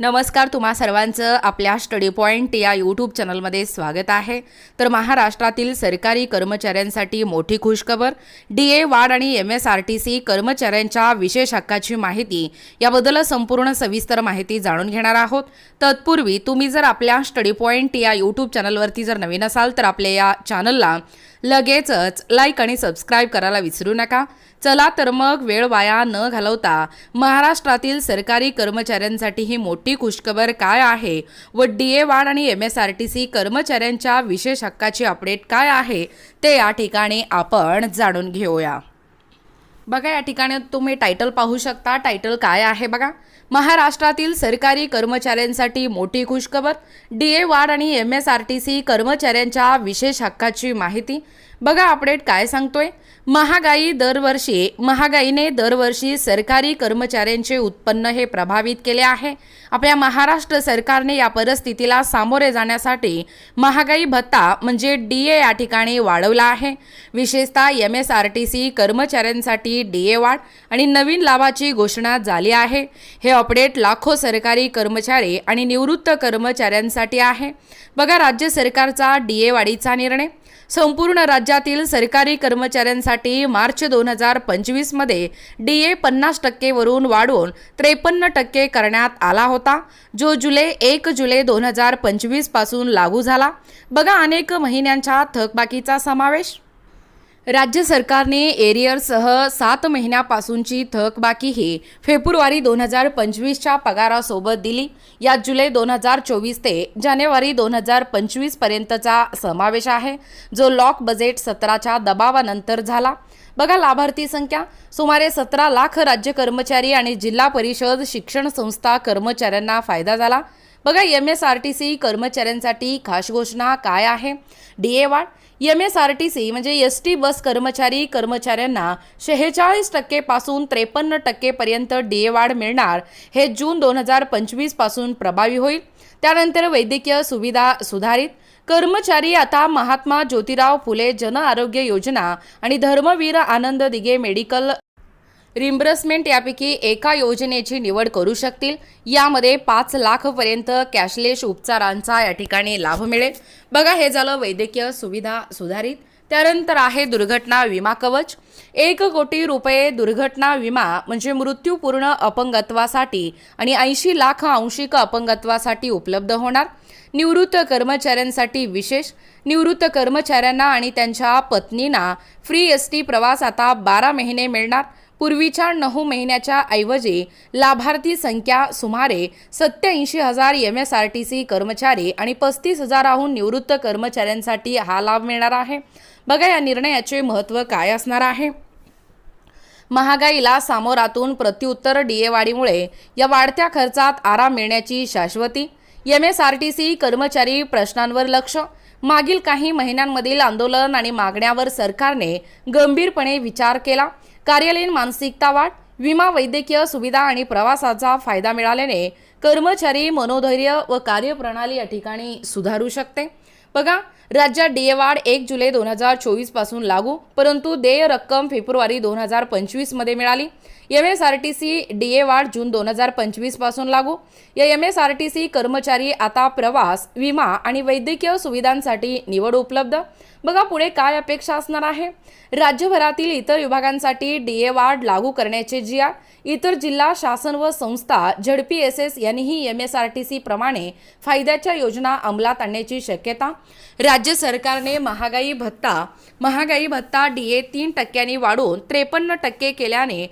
नमस्कार तुम्हा सर्वांचं आपल्या स्टडी पॉईंट या यूट्यूब चॅनलमध्ये स्वागत आहे. तर महाराष्ट्रातील सरकारी कर्मचाऱ्यांसाठी मोठी खुशखबर डी ए वाढ आणि M S R T C कर्मचाऱ्यांच्या विशेष हक्काची माहिती याबद्दल संपूर्ण सविस्तर माहिती जाणून घेणार आहोत. तत्पूर्वी तुम्ही जर आपल्या स्टडी पॉईंट या यूट्यूब चॅनलवरती जर नवीन असाल तर आपल्या या चॅनलला लगेचच लाईक आणि सबस्क्राईब करायला विसरू नका. चला तर मग वेळ वाया न घालवता महाराष्ट्रातील सरकारी कर्मचाऱ्यांसाठी ही मोठी खुशखबर काय आहे? व डी ए वाढ आणि M S R T C कर्मचाऱ्यांच्या विशेष हक्काची अपडेट काय आहे? ते या ठिकाणी आपण जाणून घेऊया. बघा या ठिकाणी तुम्ही टायटल पाहू शकता. टायटल काय आहे बघा? महाराष्ट्रातील सरकारी कर्मचाऱ्यांसाठी मोठी खुशखबर डी ए वाढ आणि M S R T C कर्मचाऱ्यांच्या विशेष हक्काची माहिती बघा अपडेट काय सांगतोय. महागाई दरवर्षी महागाईने दरवर्षी सरकारी कर्मचाऱ्यांचे उत्पन्न हे प्रभावित केले आहे. आपल्या महाराष्ट्र सरकारने या परिस्थितीला सामोरे जाण्यासाठी महागाई भत्ता म्हणजे डी ए या ठिकाणी वाढवला आहे. विशेषतः M S R T C कर्मचाऱ्यांसाठी डी ए वाढ आणि नवीन लाभाची घोषणा झाली आहे. हे अपडेट लाखो सरकारी कर्मचारी आणि निवृत्त कर्मचाऱ्यांसाठी आहे. बघा राज्य सरकारचा डी ए वाढीचा निर्णय. संपूर्ण राज्यातील सरकारी कर्मचाऱ्यांसाठी मार्च दोन हजार पंचवीसमध्ये डी ए पन्नास टक्केवरून वाढवून त्रेपन्न टक्के करण्यात आला होता जो जुलै एक जुलै दोन हजार पंचवीसपासून लागू झाला. बघा अनेक महिन्यांच्या थकबाकीचा समावेश. राज्य सरकारने एरियरसह सात महिन्यापासूनची थकबाकी ही फेब्रुवारी दोन हजार पंचवीसच्या पगारासोबत दिली. यात जुलै दोन हजार चोवीस ते जानेवारी दोन हजार पंचवीसपर्यंतचा समावेश आहे जो लॉक बजेट सत्राच्या दबावानंतर झाला. बघा लाभार्थी संख्या. सुमारे सतरा लाख राज्य कर्मचारी आणि जिल्हा परिषद शिक्षण संस्था कर्मचाऱ्यांना फायदा झाला. बघा M S R T C कर्मचाऱ्यांसाठी खास घोषणा काय आहे? डी ए वाढ. M S R T C म्हणजे एस टी बस कर्मचारी कर्मचाऱ्यांना शेहेचाळीस टक्केपासून त्रेपन्न टक्केपर्यंत डी ए वाढ मिळणार हे जून दोन हजार पंचवीसपासून प्रभावी होईल. त्यानंतर वैद्यकीय सुविधा सुधारित. कर्मचारी आता महात्मा ज्योतिराव फुले जन आरोग्य योजना आणि धर्मवीर आनंद दिघे मेडिकल रिम्बर्समेंट यापैकी एका योजनेची निवड करू शकतील. यामध्ये पाच लाखपर्यंत कॅशलेस उपचारांचा या ठिकाणी लाभ मिळेल. बघा हे झालं वैद्यकीय सुविधा सुधारित. त्यानंतर आहे दुर्घटना विमा कवच. एक कोटी रुपये दुर्घटना विमा म्हणजे मृत्यूपूर्ण अपंगत्वासाठी आणि ऐंशी लाख आंशिक अपंगत्वासाठी उपलब्ध होणार. निवृत्त कर्मचाऱ्यांसाठी विशेष. निवृत्त कर्मचाऱ्यांना आणि त्यांच्या पत्नींना फ्री एस टी प्रवास आता बारा महिने मिळणार. पूर्वीच्या नऊ महिन्याच्या ऐवजी लाभार्थी संख्या सुमारे सत्याऐंशी हजार M S R T C कर्मचारी आणि पस्तीस हजाराहून निवृत्त कर्मचाऱ्यांसाठी हा लाभ मिळणार आहे. बघा या निर्णयाचे महत्त्व काय असणार आहे? महागाईला सामोरातून प्रत्युत्तर डीएवाढीमुळे या वाढत्या खर्चात आराम मिळण्याची शाश्वती M S R T C कर्मचारी प्रश्नांवर लक्ष मागील काही महिन्यांमधील आंदोलन आणि मागण्यावर सरकारने गंभीरपणे विचार केला. कार्यालयीन मानसिकता वाढ विमा वैद्यकीय सुविधा आणि प्रवासाचा फायदा मिळाल्याने कर्मचारी मनोधैर्य व कार्यप्रणाली या ठिकाणी सुधारू शकते. बघा राज्यात डीए वाढ एक जुलै दोन हजार चोवीसपासून लागू परंतु देय रक्कम फेब्रुवारी दोन हजार पंचवीसमध्ये मिळाली. M S R T C D A वाढ जून दोन हजार पंचवीसपासून लागू. या M S R T C कर्मचारी आता प्रवास विमा आणि वैद्यकीय सुविधांसाठी निवड उपलब्ध. बघा पुढे काय अपेक्षा असणार आहे. राज्यभरातील इतर विभागांसाठी डी ए वाढ लागू करण्याचे जी आर इतर जिल्हा शासन व संस्था झडपी एस एस यांनीही M S R T C प्रमाणे फायद्याच्या योजना अंमलात आणण्याची शक्यता. राज्य सरकारने महागाई भत्ता महागाई भत्ता डी ए तीन टक्क्यांनी वाढवून त्रेपन्न टक्के केल्याने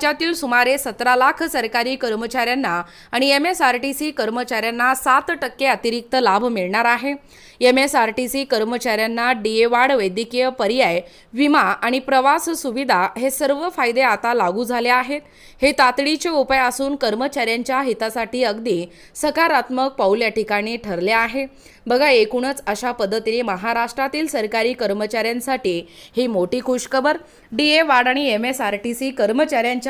राज्यातील सुमारे सतरा लाख सरकारी कर्मचाऱ्यांना आणि M S R T C कर्मचाऱ्यांना सात टक्के अतिरिक्त लाभ मिळणार आहे. M S R T C कर्मचाऱ्यांना डी ए वाढ वैद्यकीय पर्याय विमा आणि प्रवास सुविधा हे सर्व फायदे आता लागू झाले आहेत. हे तातडीचे उपाय असून कर्मचाऱ्यांच्या हितासाठी अगदी सकारात्मक पाऊल या ठिकाणी ठरले आहे. बघा एकूणच अशा पद्धतीने महाराष्ट्रातील सरकारी कर्मचाऱ्यांसाठी ही मोठी खुशखबर. डी ए वाढ आणि M S R T C कर्मचाऱ्यांच्या